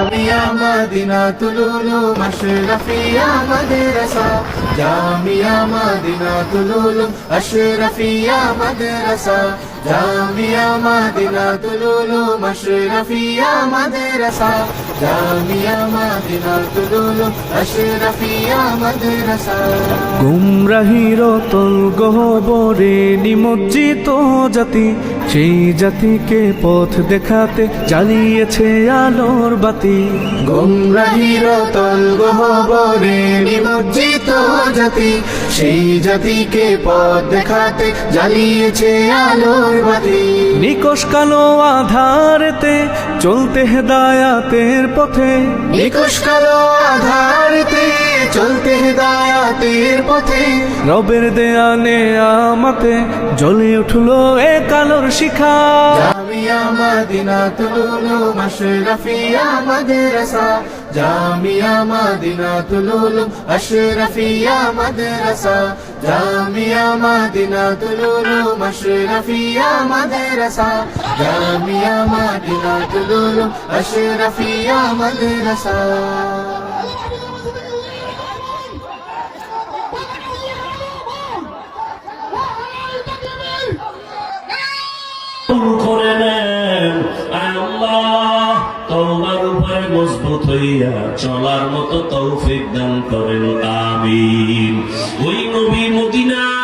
জামিয়া মদিনাতুল উলুম আশরাফিয়া মাদ্রাসা। জামিয়া মদিনাতুল উলুম আশরাফিয়া মাদ্রাসা। জামিয়া মদিনাতুল উলুম আশরাফিয়া মাদ্রাসা। জামিয়া মদিনাতুল উলুম আশরাফিয়া গহবরে নিমজ্জিত জাতি সেই জাতিকে পথ দেখাতে জ্বালিয়েছে আলোর বাতি। গুমরাহির তল গহবরে নিমজ্জিত জাতি। সেই জাতিকে পথ দেখাতে জ্বালিয়েছে আলোর বাতি। নিকশ কালো আধারেতে চলতে হেদায়াতের পথে। নিকুশ কালো আধারতে চলতে হেদায়াতের পথে। রবের দেয়ানে আমাতে জ্বলে উঠল এ কালোর শিখা। জামিয়া মাদ্রাসা আশরাফিয়া মাদ্রাসা মাদ্রাসা আশরাফিয়া মাদ্রাসা করে নেন। আল্লাহ, তোমার উপরে মজবুত হইয়া চলার মতো তৌফিক দান করেন। আমিন। ওই নবী মদিনা